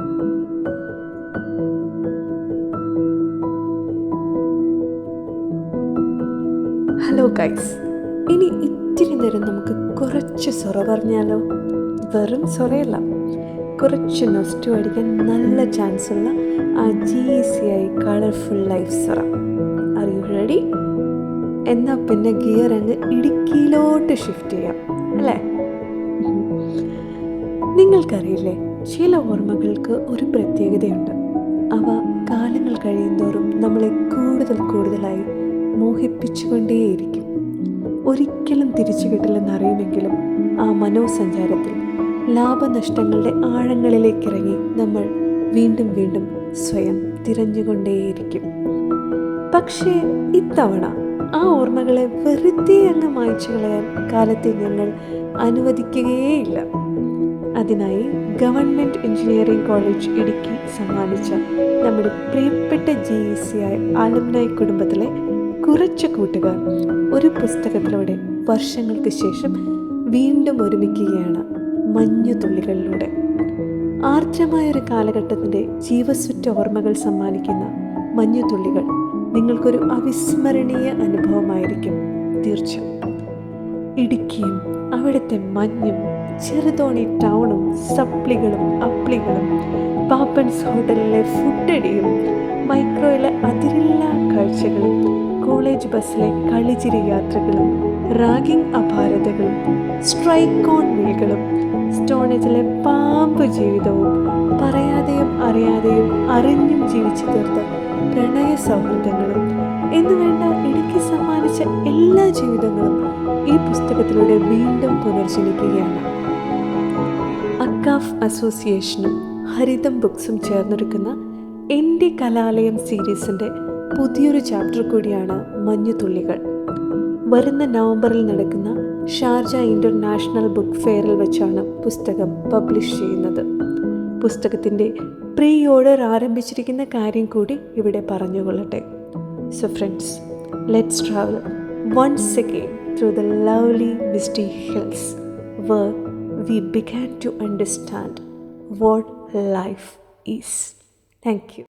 Hello guys ഇനി ഇത്തിരി നേരം നമുക്ക് കുറച്ച് സൊറ പറഞ്ഞാലോ? വെറും സൊറയല്ല. കുറച്ച് നൊസ്റ്റു അടിക്കാൻ നല്ല ചാൻസ് ഉള്ള അജീസിയായി കളർഫുൾ ലൈഫ് സൊറ. ആർ യു റെഡി എന്നാൽ പിന്നെ ഗിയർ അങ്ങ് ഇടുക്കിയിലോട്ട് ഷിഫ്റ്റ് ചെയ്യാം. അല്ലേ? നിങ്ങൾക്കറിയില്ലേ ചില ഓർമ്മകൾക്ക് ഒരു പ്രത്യേകതയുണ്ട്. അവ കാലങ്ങൾ കഴിയുന്തോറും നമ്മളെ കൂടുതൽ കൂടുതലായി മോഹിപ്പിച്ചുകൊണ്ടേയിരിക്കും. ഒരിക്കലും തിരിച്ചു കിട്ടില്ലെന്നറിയുമെങ്കിലും ആ മനോസഞ്ചാരത്തിൽ ലാഭനഷ്ടങ്ങളുടെ ആഴങ്ങളിലേക്കിറങ്ങി നമ്മൾ വീണ്ടും വീണ്ടും സ്വയം തിരഞ്ഞുകൊണ്ടേയിരിക്കും. പക്ഷേ ഇത്തവണ ആ ഓർമ്മകളെ വെറുതെ അങ്ങ് മായ്ച്ചു കളയാൻ കാലത്തെ ഞങ്ങൾ അനുവദിക്കുകയേയില്ല. അതിനായി ഗവൺമെന്റ് എഞ്ചിനീയറിംഗ് കോളേജ് ഇടുക്കി സമ്മാനിച്ച നമ്മുടെ പ്രിയപ്പെട്ട ജി ഇ സി ആയ ആലംനായി കുടുംബത്തിലെ കുറച്ച് കൂട്ടുകാർ ഒരു പുസ്തകത്തിലൂടെ വർഷങ്ങൾക്ക് ശേഷം വീണ്ടും ഒരുമിക്കുകയാണ് മഞ്ഞു തുള്ളികളിലൂടെ. ആർദ്രമായ ഒരു കാലഘട്ടത്തിന്റെ ജീവസുറ്റ ഓർമ്മകൾ സമ്മാനിക്കുന്ന മഞ്ഞുതുള്ളികൾ നിങ്ങൾക്കൊരു അവിസ്മരണീയ അനുഭവമായിരിക്കും. തീർച്ചയായും. ഇടുക്കിയും അവിടുത്തെ മഞ്ഞും ചെറുതോണി ടൗണും സപ്ലികളും അപ്ലികളും പാപ്പൻസ് ഹോട്ടലിലെ ഫുഡടിയും മൈക്രോയിലെ അതിരില്ലാ കാഴ്ചകളും കോളേജ് ബസ്സിലെ കളിച്ചിരി യാത്രകളും റാഗിംഗ് അപാരതകളും സ്ട്രൈക്ക് ഓൺ വീലുകളും സ്റ്റോണേജിലെ പാമ്പ് ജീവിതവും പറയാതെയും അറിയാതെയും അറിഞ്ഞും ജീവിച്ചു തീർത്ത പ്രണയ സൗഹൃദങ്ങളും എന്ന് വേണ്ട ഇടുക്കി സമ്മാനിച്ച എല്ലാ ജീവിതങ്ങളും ഈ പുസ്തകത്തിലൂടെ വീണ്ടും പുനർജനിക്കുകയാണ് അക്കാഫ് അസോസിയേഷനും ഹരിതം ബുക്സും ചേർന്നൊരുക്കുന്ന എന്റെ കലാലയം സീരീസിന്റെ പുതിയൊരു ചാപ്റ്റർ കൂടിയാണ് മഞ്ഞുതുള്ളികൾ വരുന്ന നവംബറിൽ നടക്കുന്ന ഷാർജ ഇന്റർനാഷണൽ ബുക്ക് ഫെയറിൽ വെച്ചാണ് പുസ്തകം പബ്ലിഷ് ചെയ്യുന്നത്. പുസ്തകത്തിന്റെ പ്രീ ഓർഡർ ആരംഭിച്ചിരിക്കുന്ന കാര്യം കൂടി ഇവിടെ പറഞ്ഞുകൊള്ളട്ടെ. So friends let's travel once again through the lovely misty hills where we began to understand what life is. Thank you.